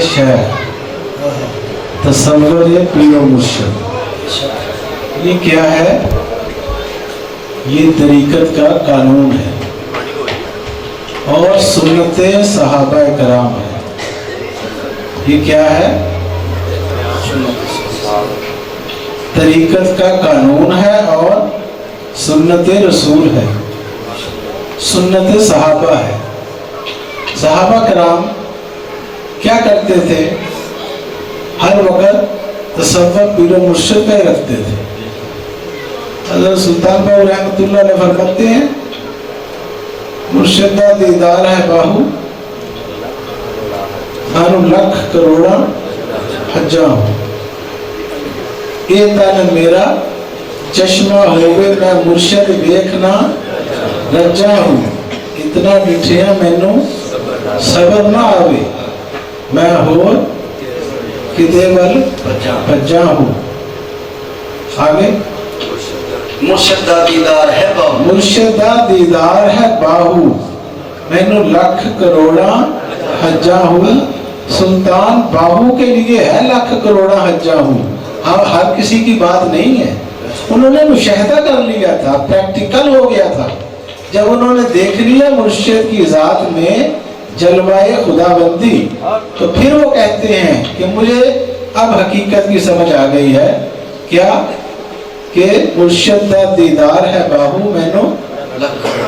शहर। तसव्वुर पीर मुर्शद ये क्या है? ये तरीकत का कानून है। और सुन्नत सहाबा कराम है। ये क्या है? तरीकत का कानून है और सुन्नत रसूल है। सुन्नत सहाबा है। सहाबा कराम क्या करते थे? हर वक्त तसव्वुर पीर मुर्शद ही रखते थे। हज़रत सुल्तान बाबू रहमतुल्लाह ने फरमाते हैं, मुर्शदा दीदार है बाहू थानू लख करोड़ा हजा ये तन मेरा चश्मा होवे, मैं मुर्शद देखना रजा हूँ। इतना मिठिया मैनू सबर ना आवे। मैं होर किते वल भज्जा हूँ। आगे मुर्शद दीदार है बाबू मुर्शद दीदार है बाहू। मैनू लख करोड़ा हजा हूँ। सुल्तान बाहू के लिए है लख करोड़ा हजा हूँ। हाँ हर किसी की बात नहीं है। उन्होंने मुशाहिदा कर लिया था प्रैक्टिकल हो गया था। जब उन्होंने देख लिया मुर्शिद की जात में जलवाए खुदाबंदी। तो फिर वो कहते हैं कि मुझे अब हकीकत की समझ आ गई है। क्या? कि दीदार है बाहू मैनो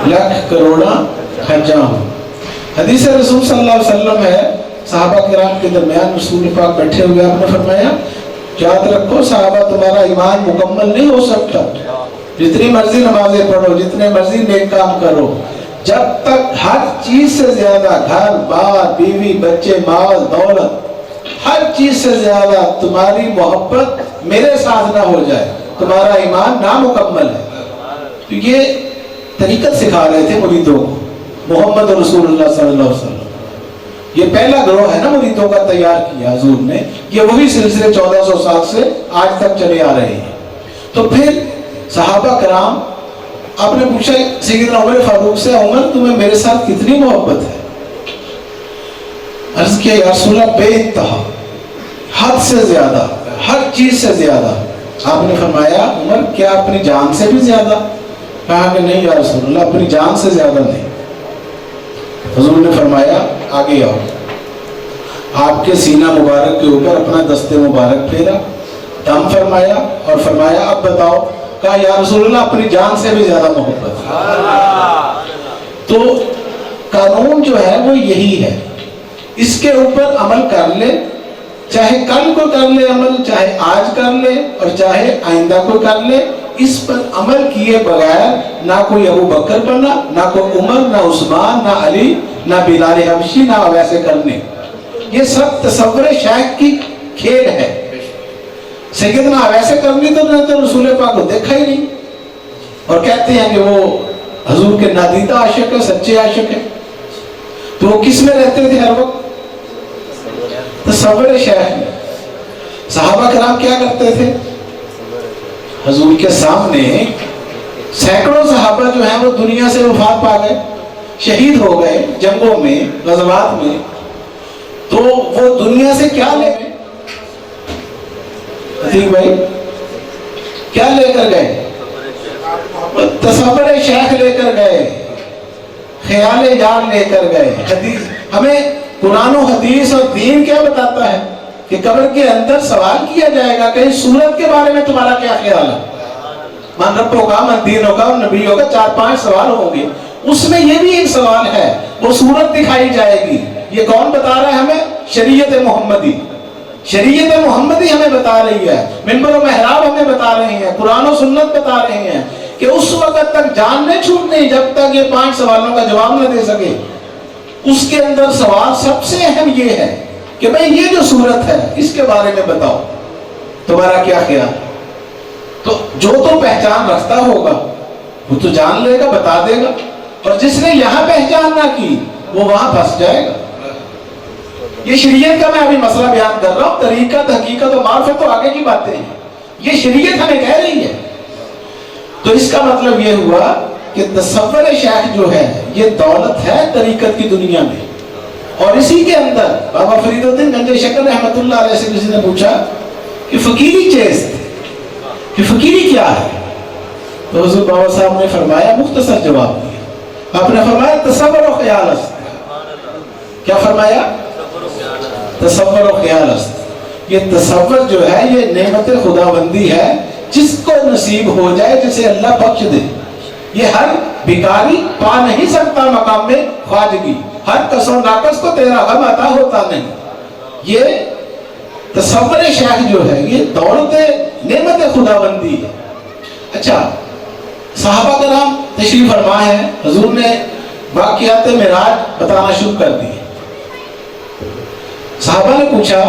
लख करोड़ा खजा हूँ। हदीस रसूल सल्लल्लाहु अलैहि वसल्लम है, साहबा किराम के दरमियान रसूल पाक बैठे हुए आपने फरमाया, याद रखो, साहबा, तुम्हारा ईमान मुकम्मल नहीं हो सकता। जितनी मर्ज़ी नमाजें पढ़ो, जितने मर्ज़ी नेक काम करो जब तक हर चीज़ से ज़्यादा घर, बार, बीवी, बच्चे, माल, दौलत, हर चीज़ से ज़्यादा तुम्हारी मोहब्बत मेरे साथ ना हो जाए। तुम्हारा ईमान नामुकम्मल है। तो ये तरीकत सिखा रहे थे मुरीदों को। मोहम्मद रसूलुल्लाह सल्लल्लाहु अलैहि वसल्लम। ये पहला ग्रोह है ना मुरीदों का तैयार किया हजूर ने। ये वही सिलसिले 1400 साल से आज तक चले आ रहे हैं। तो फिर सहाबा कराम आपने पूछा सैयदना उमर फारूक से उमर तुम्हें मेरे साथ कितनी मोहब्बत है? अर्ज़ किया या रसूल अल्लाह, बेइंतहा। हद से ज़्यादा हर चीज़ से ज़्यादा। आपने फरमाया उमर क्या अपनी जान से भी ज़्यादा? कहा कि नहीं या रसूल अपनी जान से ज़्यादा नहीं। हजूर ने फरमाया आगे आओ। आपके सीना मुबारक के ऊपर अपना दस्ते मुबारक फेरा। दम फरमाया और फरमाया अब बताओ कहा या रसूलुल्लाह अपनी जान से भी ज़्यादा मोहब्बत तो कानून जो है वो यही है। इसके ऊपर अमल कर ले चाहे कल को कर ले अमल चाहे आज कर ले और चाहे आइंदा को कर ले इस पर अमल किए बगैर ना कोई अबू बकर बना ना कोई उमर ना उस्मान ना अली ना बिलाल हबशी ना वैसे करने। ये सब तस्वर शायद की खेल है। सैयदना वैसे करनी तो ना तो रसूल पाक को देखा ही नहीं। और कहते हैं कि वो हजूर के नादीदा आशिक है, सच्चे आशिक है। तो वो किसमें रहते थे हर वक्त? तस्वर शेख में। सहाबा कराम क्या करते थे? हजूर के सामने सैकड़ों सहाबा जो हैं, वो दुनिया से वफात पा गए, शहीद हो गए जंगों में, गजवात में। तो वो दुनिया से क्या ले अतीक भाई? क्या लेकर गए? तस्वर शेख लेकर गए। ख्याल जान लेकर गए। हदीस। हमें कुरान हदीस और दीन क्या बताता है? कि कब्र के अंदर सवाल किया जाएगा, कहीं सूरत के बारे में तुम्हारा क्या ख्याल है? मन रब्बों का, मन दीनों का नबी का चार पाँच सवाल होंगे। उसमें ये भी एक सवाल है, वो सूरत दिखाई जाएगी। ये कौन बता रहा है हमें? शरीयत मोहम्मदी शरीयत मोहम्मदी हमें बता रही है मिम्बर मेहराब हमें बता रहे हैं, कुरान सुन्नत बता रहे हैं कि उस वक्त तक जान नहीं छूटनी, जब तक ये पाँच सवालों का जवाब न दे सके। उसके अंदर सवाल सबसे अहम ये है कि भाई ये जो सूरत है, इसके बारे में बताओ। तुम्हारा क्या ख्याल? तो जो तो पहचान रखता होगा, वो तो जान लेगा, बता देगा, और जिसने यहाँ पहचान ना की, वो वहाँ फंस जाएगा। ये शरीयत का मैं अभी मसला बयान कर रहा हूँ। तरीकत हकीकत और मार्फत तो आगे की बातें हैं। ये शरीयत हमें कह रही है। तो इसका मतलब ये हुआ कि तस्वर शेख जो है, ये दौलत है तरीकत की दुनिया में। और इसी के अंदर बाबा फरीदुद्दीन गंजे शक्कर रहमतुल्लाह अलैह से किसी ने पूछा कि फकीरी चेज कि फकीरी क्या है? तो हजूर बाबा साहब ने फरमाया, मुख्तसर जवाब दिया। आपने फरमाया तस्वर और ख्याल क्या फरमाया? तस्वर और ख्याल ये तस्वर जो है, ये नेमत खुदाबंदी है, जिसको नसीब हो जाए, जिसे अल्लाह बख्श दे। ये हर भिखारी पा नहीं सकता मकाम में ख्वाजगी। हर कसो नाकस को तेरा गम अता होता नहीं। ये तस्वर शाह जो है, ये दौलत नेमत खुदाबंदी है। अच्छा साहबा का नाम तशरीफ़ फरमा है, हजूर ने वाकियात मिराज बताना शुरू कर दिए। साहबा ने पूछा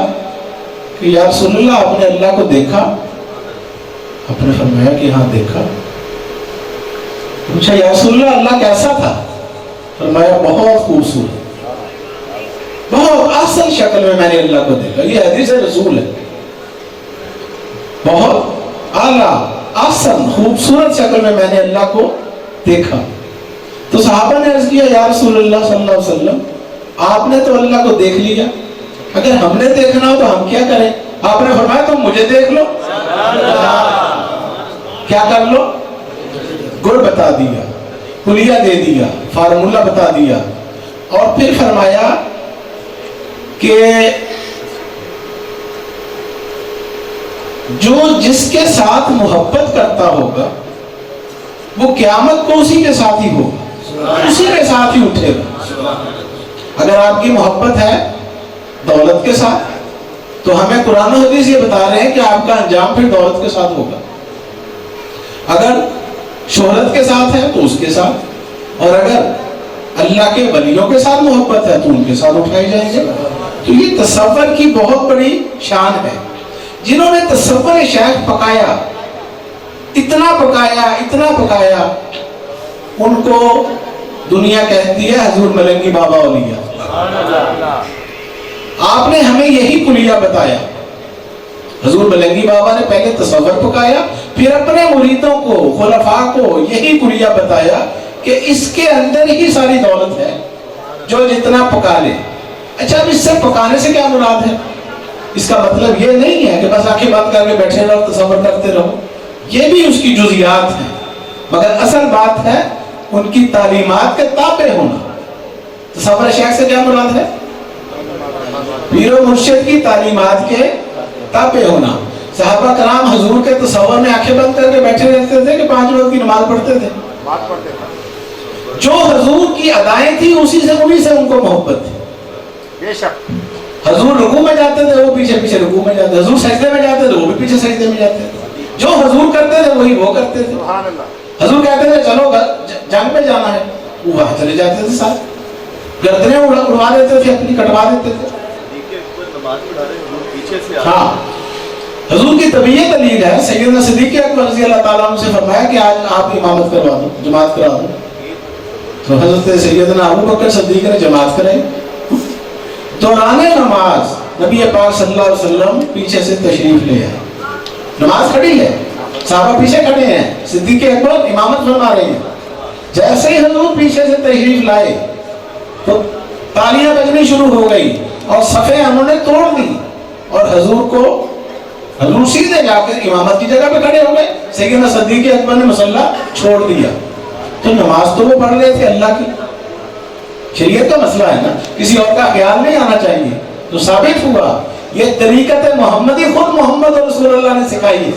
कि यार सुल्ला आपने अल्लाह को देखा? आपने फरमाया कि हाँ देखा। पूछा, यार सुल्ला अल्लाह कैसा था? फरमाया, बहुत खूबसूरत। बहुत आसन शक्ल में मैंने अल्लाह को देखा। ये हदीस रसूल है। बहुत आला आसन खूबसूरत शक्ल में मैंने अल्लाह को देखा। तो साहबा ने अर्ज़ किया, या रसूलुल्लाह सल्लल्लाहु अलैहि वसल्लम, आपने तो अल्लाह को देख लिया। अगर हमने देखना हो तो हम क्या करें? आपने फरमाया तो मुझे देख लो। क्या कर लो? गुड़ बता दिया कुलिया दे दिया, फार्मूला बता दिया। और फिर फरमाया कि जो जिसके साथ मोहब्बत करता होगा, वो क्यामत को उसी के साथ ही होगा। उसी के साथ ही उठेगा। अगर आपकी मोहब्बत है दौलत के साथ। तो हमें कुरान हदीस ये बता रहे हैं कि आपका अंजाम फिर दौलत के साथ होगा। अगर शोहरत के साथ है तो उसके साथ। और अगर अल्लाह के वलियों के साथ मोहब्बत है तो उनके साथ उठाए जाएँगे। तो ये तस्वर की बहुत बड़ी शान है। जिन्होंने तस्वर शेख पकाया, इतना पकाया इतना पकाया, उनको दुनिया कहती है, हजूर मलंगी बाबा औलिया। आपने हमें यही कुलिया बताया। हजूर बलंगी बाबा ने पहले तस्वर पकाया, फिर अपने मुरीदों को, खुलफा को यही कुलिया बताया कि इसके अंदर ही सारी दौलत है, जो जितना पका ले। अच्छा अब इससे पकाने से क्या मुराद है? इसका मतलब ये नहीं है कि बस आँखें बंद करके बैठे रहो तस्वर करते रहो। ये भी उसकी जुजियात है। मगर असल बात है, उनकी तालीमात के ताबे होना। तस्वर शेख से क्या मुराद है? पीरो मुर्शिद की तालीमात के ताबे होना। साहबा कराम हजूर के तस्वर में आँखें बंद करके बैठे रहते थे कि पाँच वक्त की नमाज़ पढ़ते थे? जो हजूर की अदाएँ थी उसी से उन्हीं से उनको मोहब्बत थी। हजूर रुकू में जाते थे वो पीछे पीछे रुकू में जाते हजूर सजदे में जाते थे वो भी पीछे सजदे में जाते थे। जो हजूर करते थे वही वो करते थे। हजूर कहते थे चलो जंग में जाना है। वो वहाँ चले जाते थे साथ। गर्दनें उड़ा उड़वा देते थे अपनी कटवा देते थे। हाँ हजूर की तबीयत अलील है। सैयदना सिद्दीक रज़ी अल्लाह से फरमाया कि आज आप इमामत करवा दो, जमात करा दो। तो हज़रत अबू बकर सिद्दीक ने जमात दौरान नमाज़ नबी पाक सल्लल्लाहु अलैहि वसल्लम पीछे से तशरीफ़ ले आए। नमाज़ खड़ी है। साहबा पीछे खड़े हैं। सिद्दीक अकबर इमामत फरमा रहे हैं। जैसे ही हजूर पीछे से तशरीफ़ लाए तो तालियाँ बजनी शुरू हो गई। और सफ़े उन्होंने तोड़ दी। और हजूर को हजूर सीधे जाकर इमामत की जगह पे खड़े हो गए। सैयदना सद्दीक अकबर ने मसल्ला छोड़ दिया। तो नमाज़ तो वो पढ़ रहे थे अल्लाह की। शरीयत का मसला है ना, किसी और का ख्याल नहीं आना चाहिए। तो साबित हुआ, ये तरीकत है मोहम्मद ही खुद मोहम्मद और रसूलुल्लाह ने सिखाई है।